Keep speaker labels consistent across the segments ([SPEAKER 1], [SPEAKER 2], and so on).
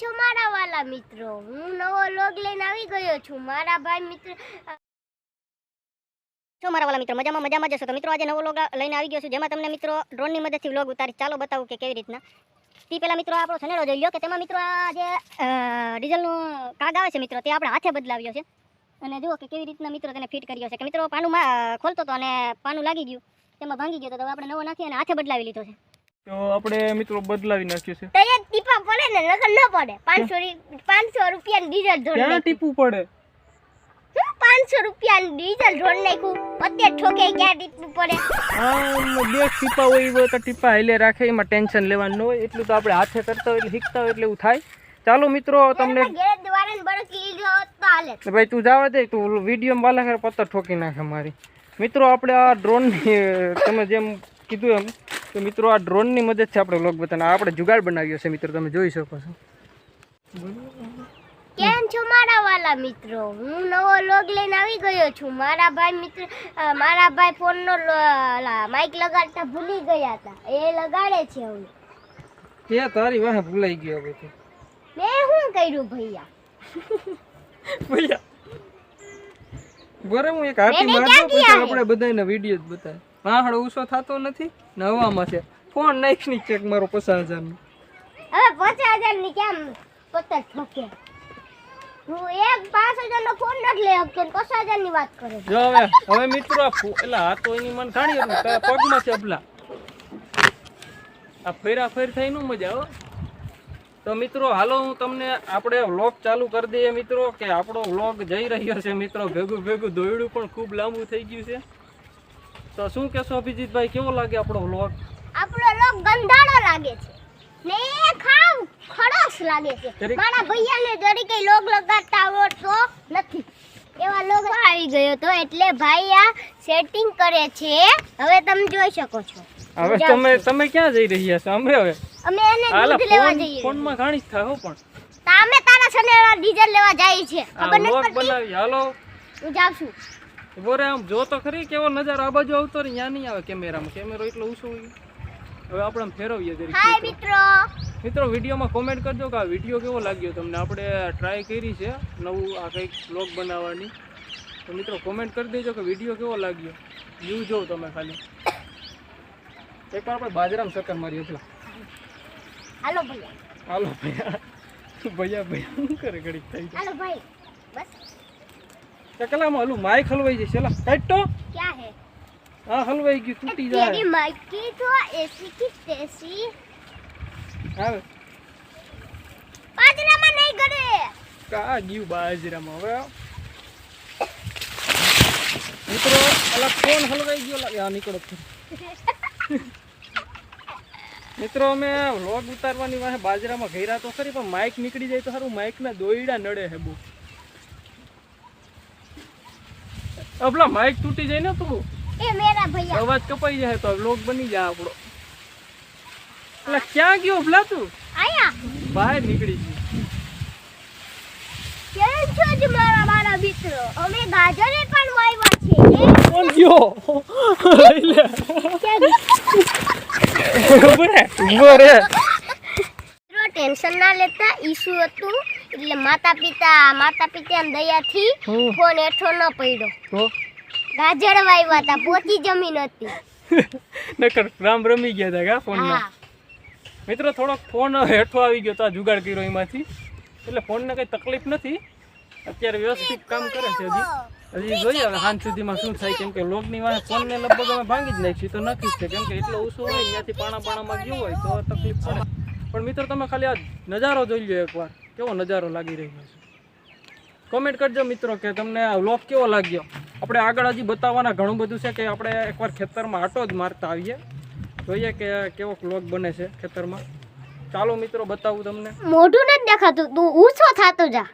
[SPEAKER 1] છો મારા વાલા મિત્રો? હું નવો લોગ લઈને આવી ગયો છું. મારા ભાઈ મિત્ર
[SPEAKER 2] છો મારા વાલા મિત્રો, મજામાં મજામાં જશો તો મિત્રો, આજે નવો લોગ લઈને આવી ગયો છું. જેમાં તમને મિત્રો ડ્રોનની મદદથી વ્લોગ ઉતારી ચાલો બતાવું કે કેવી રીતના. તે પહેલાં મિત્રો આપણો સનેડો જોઈ લો કે તેમાં મિત્રો આ જે ડીઝલનું કાગ આવે છે મિત્રો, તે આપણે હાથે બદલાવ્યો છે. અને જુઓ કે કેવી રીતના મિત્રો તેને ફિટ કર્યો છે. કે મિત્રો પાનું ખોલતો હતો અને પાનું લાગી ગયું. તેમાં ભાંગી ગયો તો આપણે નવો નાખી અને હાથે બદલાવી લીધો છે.
[SPEAKER 3] તો આપણે મિત્રો બદલાવી નાખ્યું છે.
[SPEAKER 1] તૈયાર ટીપા પડે ને નકર ન પડે. પાંચસો પાંચસો રૂપિયાની ડીઝલ ઢોળ
[SPEAKER 3] ક્યાં ટીપવું પડે?
[SPEAKER 1] હું પાંચસો રૂપિયાની ડીઝલ ઢોળ નાખું અત્યારે ઠોકે ક્યાં ટીપું પડે.
[SPEAKER 3] આમ બે ટીપા હોય એવા તો ટીપા હેલે રાખે એમાં ટેન્શન લેવાનું ન હોય. એટલું તો આપણે હાથે કરતા હોય એટલે શીખતા હોય એટલે એવું થાય. ચાલો મિત્રો તમને ને ભાઈ તું જવા દે તું વીડિયો વાલા પત્તર ઠોકી નાખે મારી. મિત્રો આપણે આ ડ્રોનની તમે જેમ કીધું એમ તો મિત્રો આ ડ્રોનની મદદથી આપણે વ્લોગ બતાવના આપણે જુગાડ બનાવ્યો છે મિત્રો તમે જોઈ શકો છો.
[SPEAKER 1] કેમ છો મારા વાલા મિત્રો? હું નવો લોગ લઈને આવી ગયો છું. મારા ભાઈ મિત્ર મારા ભાઈ ફોનનો માઇક લગાડતા ભૂલી ગયા હતા. એ લગાડે છે હવે.
[SPEAKER 3] કે તારી વાહ ભૂલાઈ ગયો બધું
[SPEAKER 1] મેં શું કર્યું ભૈયા?
[SPEAKER 3] ભૈયા. બરે હું એક હાથી મારતો પછી આપણે બધાને વીડિયો જ બતાવે વાહડો ઓછો થતો નથી? નવામાં છે. ફોન નાખની ચેક મારો પચાસ હજારનો
[SPEAKER 1] હવે પચાસ હજારની કેમ પચાસ ઠોકે? હું એક પાંચ હજાર નો ફોન નથી લઈ શકતો પચાસ હજારની વાત કરે
[SPEAKER 3] જો હવે હવે મિત્રો એટલે આ તો એની મન તારા પગમાં છે અબલા. આ ફેરા ફેર થઈ નું મજા હો. તો મિત્રો હાલો હું તમને આપણે વ્લોગ ચાલુ કરી દઈએ મિત્રો કે આપણો વ્લોગ જઈ રહ્યો છે મિત્રો. ભેગું ભેગું દોયડું પણ ખૂબ લાંબુ થઈ ગયું છે. તો શું કહેશો અભિજીતભાઈ કેવો લાગે આપણો વ્લોગ
[SPEAKER 1] આપણો વ્લોગ ગંધાળો લાગે છે. ને એ ખાવ ખડોસ લાગે છે. મારા ભૈયાને જરી કઈ લોગ લગાડતા આવડતો નથી. એવા લોગ આવી ગયો તો એટલે ભાઈ આ સેટિંગ કરે છે. હવે તમે જોઈ શકો છો.
[SPEAKER 3] હવે તમે તમે ક્યાં જઈ રહ્યા છો? અમે હવે?
[SPEAKER 1] અમે એને દૂધ લેવા જઈએ.
[SPEAKER 3] ફોનમાં ઘાણી જ થાય હો પણ.
[SPEAKER 1] તો અમે તારા સનેડા ડીઝલ લેવા જઈએ છે. ખબર નથી પડતી?
[SPEAKER 3] હાલો.
[SPEAKER 1] હું જાઉં છું.
[SPEAKER 3] બોરે આમ જો તો ખરી કેવો નજારો. આ બાજુ આવતો રહે ત્યાં નહીં આવે કેમેરામાં. કેમેરો એટલો ઊંચો હોય. હવે આપણે આમ ફેરવીએ જરી
[SPEAKER 1] હાય
[SPEAKER 3] મિત્રો.
[SPEAKER 1] મિત્રો.
[SPEAKER 3] વિડીયોમાં કોમેન્ટ કરજો કે આ વીડિયો કેવો લાગ્યો તમને. આપણે ટ્રાય કરી છે નવું આ કંઈક બ્લોગ બનાવવાની. તો મિત્રો કોમેન્ટ કરી દેજો કે વીડિયો કેવો લાગ્યો. વ્યૂ જોવો તમે ખાલી. એકવાર આપણે બાજરામ ચક્કર મારી એટલે.
[SPEAKER 1] હાલો ભૈયા.
[SPEAKER 3] હાલો ભૈયા. ભૈયા ભૈયા શું કરે ઘડીક થઈ
[SPEAKER 1] હાલો ભાઈ બસ.
[SPEAKER 3] ટકલા માં હલું માઈક હલવાઈ જશે. લા કાટ તો
[SPEAKER 1] હે?
[SPEAKER 3] હા હલવાઈ ગયું તૂટી જાય.
[SPEAKER 1] તેરી માઈક કી તો એસી
[SPEAKER 3] કી
[SPEAKER 1] તેસી આવે. બાજરામાં નહીં ગડે
[SPEAKER 3] કા ગયું બાજરામાં હવે? મિત્રો અલા ફોન હલવાઈ ગયો લાગે આ નીકળો મિત્રો અમે વ્લોગ ઉતારવાની વાહે બાજરામાં ઘેરા તો ખરી પણ માઇક નીકળી જાય તો સારું માઇકના દોયડા નડે હે બહુ. અબલા માઇક તૂટી જાય ને તું
[SPEAKER 1] એ મેરા ભૈયા.
[SPEAKER 3] અવાજ કપાઈ જાય તો લોક બની જાય આપણો. એટલે ક્યાં ગયો અબલા તું?
[SPEAKER 1] આયા.
[SPEAKER 3] બહાર નીકળી ગઈ
[SPEAKER 1] કેમ છો જ મારા મારા મિત્રો? અમે ગાજરે પણ વાયવા છે
[SPEAKER 3] કોણ ગયો? લઈ લે. ઉભરે
[SPEAKER 1] ઉભરે ટેન્શન ના લેતા ઈશુ હતું. એટલે માતા પિતા માતા પિતાની દયાથી ફોન હેઠો ન પડ્યો.
[SPEAKER 3] તો
[SPEAKER 1] ગાજર વાવ્યા હતા પોતી જમીન હતી
[SPEAKER 3] નકર રામ રમી ગયા હતા કા ફોનમાં? મિત્રો થોડોક ફોન હેઠો આવી ગયો તો આ જુગાડ કર્યો એમાંથી. એટલે ફોનને કઈ તકલીફ નથી. અત્યારે વ્યવસ્થિત કામ કરે છે હજી. હજી જોઈએ હવે સાંજ સુધીમાં શું થાય કેમ કે લોકની ફોન ફોનને લગભગ અમે ભાંગી જ નાખીએ તો જ છે. કેમ કે એટલો ઓછો હોય ત્યાંથી પાણા પાણામાં ગયું હોય તો તકલીફ પડે. પણ મિત્રો તમે ખાલી આ નજારો જોઈ લો એકવાર. કેવો નજારો લાગી રહ્યો છે? કોમેન્ટ કરજો મિત્રો કે તમને આ વ્લોગ કેવો લાગ્યો? આપણે આગળ હજી બતાવવાના ઘણું બધું છે કે આપણે એકવાર ખેતરમાં આટો જ મારતા આવીએ. જોઈએ કે કેવો વ્લોગ બને છે ખેતરમાં. ચાલો મિત્રો બતાવું તમને.
[SPEAKER 1] મોઢું નથી દેખાતું. તું ઊંચો થતો જા.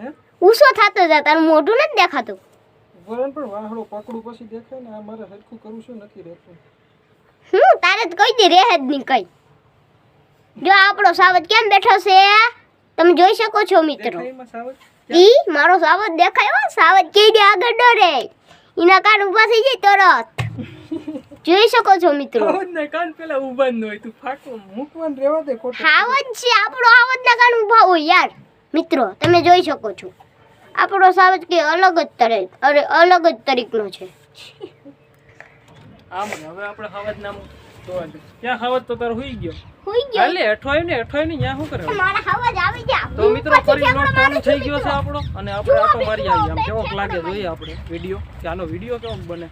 [SPEAKER 3] હે?
[SPEAKER 1] ઊંચો થતો જા. તારું મોઢું નથી દેખાતું.
[SPEAKER 3] વરણ પણ વાહડો પકડું પછી દેખાય ને આ મારે હરખું કરું છું નથી રહેતું?
[SPEAKER 1] હું તારે તો કહી દે રહે જ નહીં કઈ. જો આપણો સાવજ કેમ બેઠો છે? તમે જોઈ શકો છો મિત્રો. ઈ મારો સાવજ દેખાયો સાવજ કે દે આગળ ડરે એના કાન ઊભા થઈ જાય તરત. જોઈ શકો છો મિત્રો.
[SPEAKER 3] આવજ ના કાન પેલા ઊભા ન હોય તું ફાટો મૂકવાન રહેવા દે ખોટો.
[SPEAKER 1] હાવજ છે આપણો આવજ ના કાન ઊભા હોય યાર. મિત્રો તમે જોઈ શકો છો. આપણો સાવજ કે અલગ જ તરીક અરે અલગ જ તરીકનો છે.
[SPEAKER 3] આમ હવે આપણે હવાજ નામ દે ક્યાં ખાવત તો તારો હોઈ ગયો?
[SPEAKER 1] હુઈ ગયો.
[SPEAKER 3] હાલે અઠવાયું ને અઠવાયું ને ત્યાં શું કરે? હવે?
[SPEAKER 1] ખાવા જ આવી જા
[SPEAKER 3] તો મિત્રો ફરી લોટ ચાલુ થઈ ગયો છે આપણો અને આપણે આટો મારી આવી આમ કેવો લાગે જોઈએ આપણે વિડિયો? કે આનો વિડિયો કેવો બને?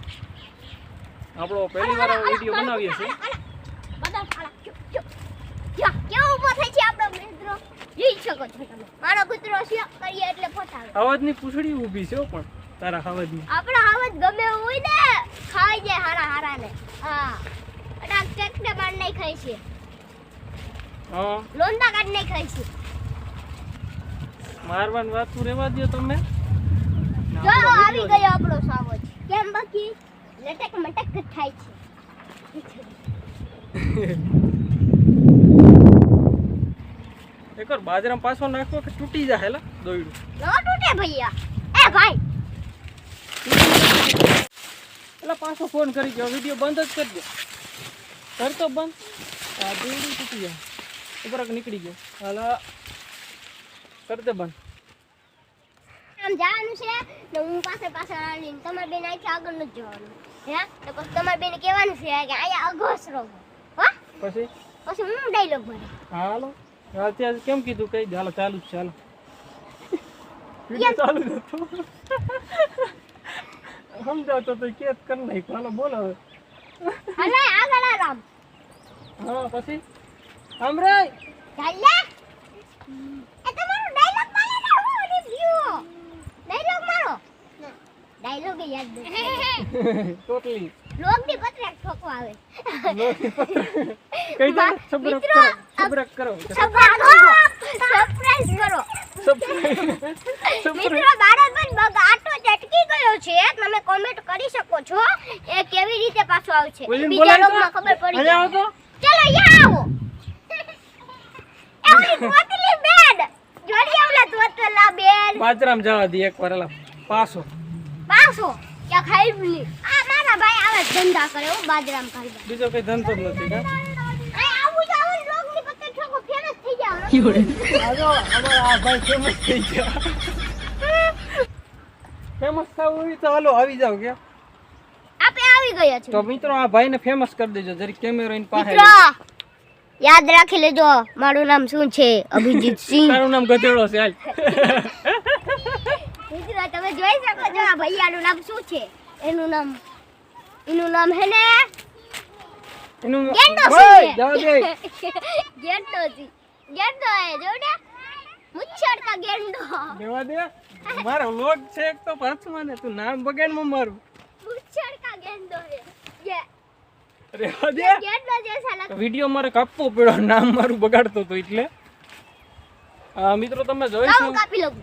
[SPEAKER 3] આપણો પહેલી વાર વીડિયો બનાવીએ છીએ.
[SPEAKER 1] કેવો છે આપણો મિત્રો? જોઈ શકો છો તમે. મારો કૂતરો શિયા કરીએ એટલે ફોટાવે
[SPEAKER 3] અવાજની પૂંછડી ઊભી છે પણ તારા અવાજની
[SPEAKER 1] આપણો હાવજ ગમે હોય ને ખાઈ જાય હારા હારા. ચકને બાર નહીં ખાઈ છે.
[SPEAKER 3] હા.
[SPEAKER 1] લોંદા કાઢ નહીં ખાઈ છે.
[SPEAKER 3] મારવાનું વાત તું રહેવા દો તમે.
[SPEAKER 1] જો આવી ગયો આપણો સાવજ કેમ બાકી? લટક મટક થાય છે.
[SPEAKER 3] એકર બાજરામાં પાછો નાખો કે તૂટી જાય હેલા દોયડું.
[SPEAKER 1] ન તૂટે ભૈયા. એ ભાઈ.
[SPEAKER 3] એટલે પાછો ફોન કરી ગયો વીડિયો બંધ જ કરી દે કર તો બંધ આ દોયડું તૂટી જાય ઉપર નીકળી ગયો હાલા કર દે બંધ
[SPEAKER 1] આમ જવાનું છે ને હું પાસે પાસે આવીને તમારે બેન અહીંથી આગળ નથી જવાનું હે તો પછી તમારે બેન કહેવાનું છે કે અહીંયા અઘોસ રહો હા
[SPEAKER 3] પછી
[SPEAKER 1] પછી હું ડાયલોગ ભરે
[SPEAKER 3] હાલો અત્યારે કેમ કીધું કઈ દે હાલો ચાલુ જ છે હાલો વીડિયો ચાલુ જ હતો સમજાવતો તો કેત કર નાખ હાલો બોલો હવે
[SPEAKER 1] હલે આગળ આ રામ
[SPEAKER 3] હા પછી? આમ રે
[SPEAKER 1] ચાલે એ તમારો ડાયલોગ મારો ને હું રિવ્યુ ડાયલોગ મારો. ડાયલોગ યાદ નથી
[SPEAKER 3] ટોટલી.
[SPEAKER 1] લોકની પત્રક ઠોકવા આવે.
[SPEAKER 3] કઈ દે સબ્રક કરો સબ્રક કરો.
[SPEAKER 1] સરપ્રાઈઝ કરો મિત્રો બાળક પણ બગ આટો ચટકી ગયો છે. તમે કોમેન્ટ કરી શકો છો. એ કેવી રીતે પાછો આવશે? બીજા લોકમાં ખબર પડી જાય. ચલો અહીંયા આવો એ ઓલી તોતલી બેન. જોડી ઓલા તોતલા બેન.
[SPEAKER 3] બાજરામ જવા દે એક વાર પાસો પાછો.
[SPEAKER 1] ક્યાં ખાઈ ભૂલી આ મારા ભાઈ આવા ધંધા કરે હો બાજરામ ખાઈ
[SPEAKER 3] બીજો કઈ ધંધો જ નથી કા?
[SPEAKER 1] ફેમસ થઈ જાવ
[SPEAKER 3] આજો અમારા આ ભાઈ ફેમસ થઈ ગયા. ફેમસ થવું હોય તો હાલો આવી જાવ કે
[SPEAKER 1] આપે આવી ગયા છે.
[SPEAKER 3] તો મિત્રો આ ભાઈને ફેમસ કરી દેજો જરી કેમેરો ઇન પાસે
[SPEAKER 1] મિત્રો યાદ રાખી લેજો મારું નામ શું છે? અભિજીત સિંહ.
[SPEAKER 3] તારું નામ ગધેડો છે હાલ.
[SPEAKER 1] મિત્રો તમે જોઈ શકો છો આ ભૈયાનું નામ શું છે? એનું નામ એનું નામ હે ને?
[SPEAKER 3] એનું
[SPEAKER 1] ગેંડો
[SPEAKER 3] ઓય,
[SPEAKER 1] સિંહ
[SPEAKER 3] જવા દે
[SPEAKER 1] ગેંડો સિંહ ગેંડો હે જો ને? મુચ્છડ કા ગેંડો.
[SPEAKER 3] દેવા દે. મારો લોગ છે એક તો પાછમાં ને તું નામ બગાડમાં મારું. નામ મારું તો એટલે. આ
[SPEAKER 1] હું કાપી લઉં.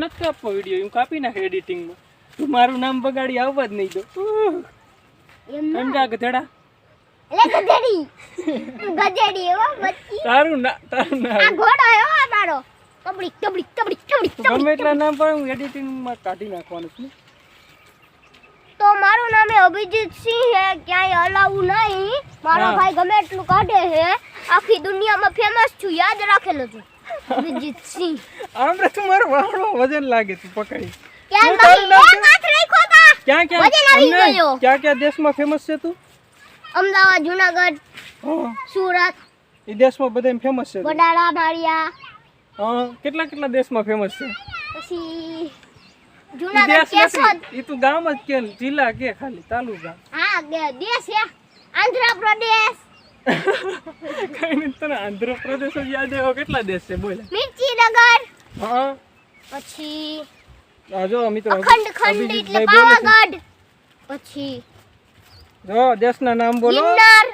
[SPEAKER 3] નથી કાપી નાખે એડિટિંગમાં તું મારું નામ બગાડી આવવા જ નહીં દો. સમજા ગધેડા? તારું ના નામ પણ એડિટિંગમાં કાઢી નાખવાનું છું.
[SPEAKER 1] તો મારું નામ અભિજીત સિંહ હે ક્યાંય હલાવું નહીં. મારો ભાઈ ગમે એટલું કાઢે હે. આખી દુનિયામાં ફેમસ છું યાદ રાખેલો છું અભિજીત સિંહ.
[SPEAKER 3] આમ રે તું મારો વાળો વજન લાગે તું પકડી.
[SPEAKER 1] ક્યાં
[SPEAKER 3] ક્યાં
[SPEAKER 1] વજન આવી
[SPEAKER 3] ક્યાં
[SPEAKER 1] ગયો.
[SPEAKER 3] ક્યાં ક્યાં દેશમાં ફેમસ છે તું?
[SPEAKER 1] અમદાવાદ જુનાગઢ સુરત
[SPEAKER 3] એ દેશમાં બધા ફેમસ છે.
[SPEAKER 1] વડાળા માળિયા
[SPEAKER 3] હા કેટલા કેટલા દેશમાં ફેમસ છે?
[SPEAKER 1] પછી જુનાગઢ કેશોદ.
[SPEAKER 3] ઈ તું ગામ જ કે જિલ્લા કે ખાલી તાલુકા
[SPEAKER 1] હા દેશ હે આંધ્રપ્રદેશ.
[SPEAKER 3] કઈ નહીં તને આંધ્રપ્રદેશ જ યાદ આવ્યો કેટલા દેશ છે બોલ.
[SPEAKER 1] મિર્ચીનગર.
[SPEAKER 3] હા.
[SPEAKER 1] પછી
[SPEAKER 3] આ જો મિત્રો
[SPEAKER 1] અખંડ ખંડ એટલે. પાવાગઢ. પછી
[SPEAKER 3] જો દેશના નામ બોલો.
[SPEAKER 1] ગિરનાર.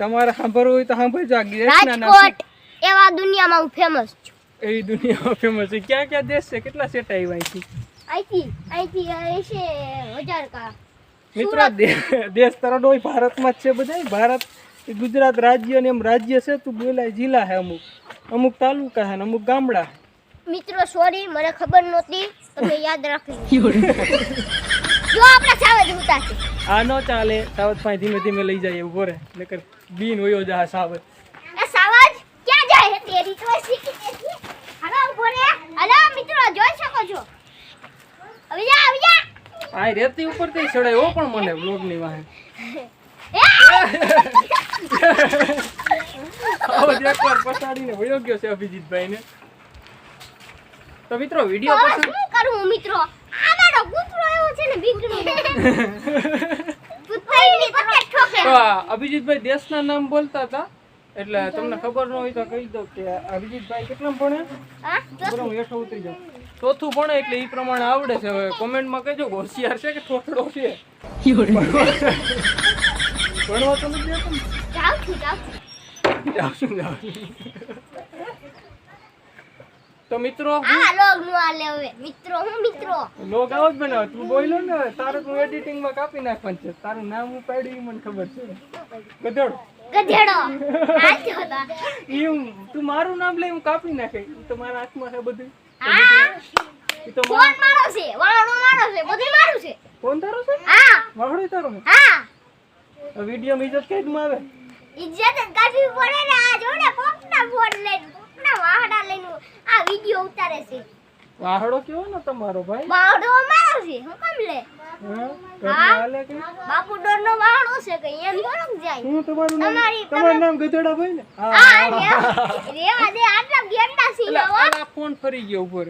[SPEAKER 3] તમારે સાંભળવું હોય તો સાંભળજો આ દેશના નામ
[SPEAKER 1] રાજકોટ. એવા દુનિયામાં હું ફેમસ છું.
[SPEAKER 3] એવી દુનિયામાં ફેમસ છે. ક્યાં ક્યાં દેશ છે? કેટલા સેટ આવ્યા અહીંથી?
[SPEAKER 1] અહીંથી અહીંથી એ છે હજાર કા
[SPEAKER 3] મિત્રો દેશ તરડો ભારતમાં જ છે બધા ભારત ગુજરાત રાજ્ય ને એમ રાજ્ય છે. તું બોલાય જિલ્લા છે અમુક. અમુક તાલુકા છે ને અમુક ગામડા.
[SPEAKER 1] મિત્રો સોરી મને ખબર નહોતી. તમે યાદ રાખી જો આપણે સાવજ છે.
[SPEAKER 3] આ નો ચાલે. સાવધ પાસે ધીમે ધીમે લઈ જાય ઊભો રે નકર બીન હોયો જા સાવધ
[SPEAKER 1] એ સાવધ ક્યાં જાય તેરી? તો શીખી નથી હાલો ઊભો રે હાલો મિત્રો જોઈ શકો છો. આવી જા આવી જા.
[SPEAKER 3] આ રેતી ઉપરથી ચડાયો પણ મને વ્લોગની વાહે.
[SPEAKER 1] એ!
[SPEAKER 3] સાવત એકવાર પસાડીને વયો ગયો છે અભિજીતભાઈ ને તો મિત્રો વીડિયો પસંદ
[SPEAKER 1] શું કરું મિત્રો? આ મારો કૂતરો એવો છે ને બીકણું કૂતરાની પતે ઠોકે.
[SPEAKER 3] તો અભિજીતભાઈ દેશના નામ બોલતા હતા એટલે તમને ખબર ન હોય તો કહી દઉં કે અભિજીતભાઈ કેટલા ભણે?
[SPEAKER 1] હા?
[SPEAKER 3] બરાબર હું હેઠો ઉતરી જાઉં. ચોથું ભણે એટલે એ પ્રમાણે આવડે છે. હવે કોમેન્ટમાં કહેજો હોશિયાર છે કે ઠોકડો છે? ભણવા તો નથી. તો મિત્રો
[SPEAKER 1] આ લોગનું આ લે હવે. મિત્રો હું મિત્રો?
[SPEAKER 3] લોગ આવો જ બનાવે. તું બોલ્યો ને તારે તું એડિટિંગમાં કાપી નાખવાનું છે. તારું નામ હું પાડ્યું મને ખબર છે. ગધેડો.
[SPEAKER 1] ગધેડો. આ
[SPEAKER 3] ઈ તું મારું નામ લઈ હું કાપી નાખે. તમારા તો મારા હાથમાં છે બધું.
[SPEAKER 1] હા?
[SPEAKER 3] તો
[SPEAKER 1] ફોન
[SPEAKER 3] મારો
[SPEAKER 1] છે વાળો મારો છે બધું મારું છે.
[SPEAKER 3] ફોન તારો છે?
[SPEAKER 1] હા.
[SPEAKER 3] વાહડો તારો છે?
[SPEAKER 1] હા.
[SPEAKER 3] વીડિયો માં ઇજ્જત આવે?
[SPEAKER 1] ઇજ્જત કાઢવી પડે ને આ જોડે ને કોકના ફોન લઈને કોકના વાહડા લઈને આ વિડિયો ઉતારે છે.
[SPEAKER 3] વાહડો કેવો ને તમારો ભાઈ?
[SPEAKER 1] વાહડો મારો છે હું કેમ લે?
[SPEAKER 3] હા? ઘરમાં હાલે કે?
[SPEAKER 1] બાપુ ડોર નો વાહડો છે કે એમ થોડુંક જાય.
[SPEAKER 3] શું તમારું નામ?
[SPEAKER 1] તમારું
[SPEAKER 3] નામ ગધેડા ભાઈ ને? હા
[SPEAKER 1] હા રેવા રેવા દે આટલા ગેંડા છે
[SPEAKER 3] એટલે આ ફોન ફરી ગયો ઉપર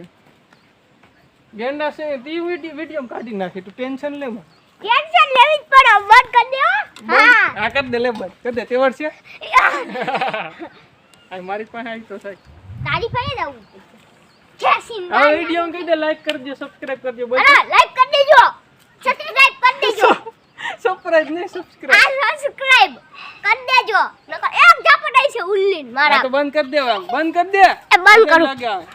[SPEAKER 3] ગેંડા છે તે વીડિયો વીડિયો કાઢી નાખી તું ટેન્શન લે માં
[SPEAKER 1] ટેન્શન લેવી જ પડે બંધ કરી દે હા.
[SPEAKER 3] આ કર દે લે બસ કર દે તેવડ છે? આ મારી પાસે આવી તો સાહેબ.
[SPEAKER 1] તારી પાસે જ આવું.
[SPEAKER 3] હવે વિડિયો કહી દે લાઈક કરજો સબસ્ક્રાઇબ કરજો બસ
[SPEAKER 1] લાઈક કરી દેજો. સબસ્ક્રાઇબ કરી દેજો.
[SPEAKER 3] સબસ્ક્રાઇબ નહીં સબસ્ક્રાઇબ
[SPEAKER 1] આ સબસ્ક્રાઇબ કરી દેજો. નકર એક ઝાપટાઈ છે ઉલ્લીન મારા.
[SPEAKER 3] તો બંધ કરી દે બંધ કરી દે.
[SPEAKER 1] એ બંધ કરું.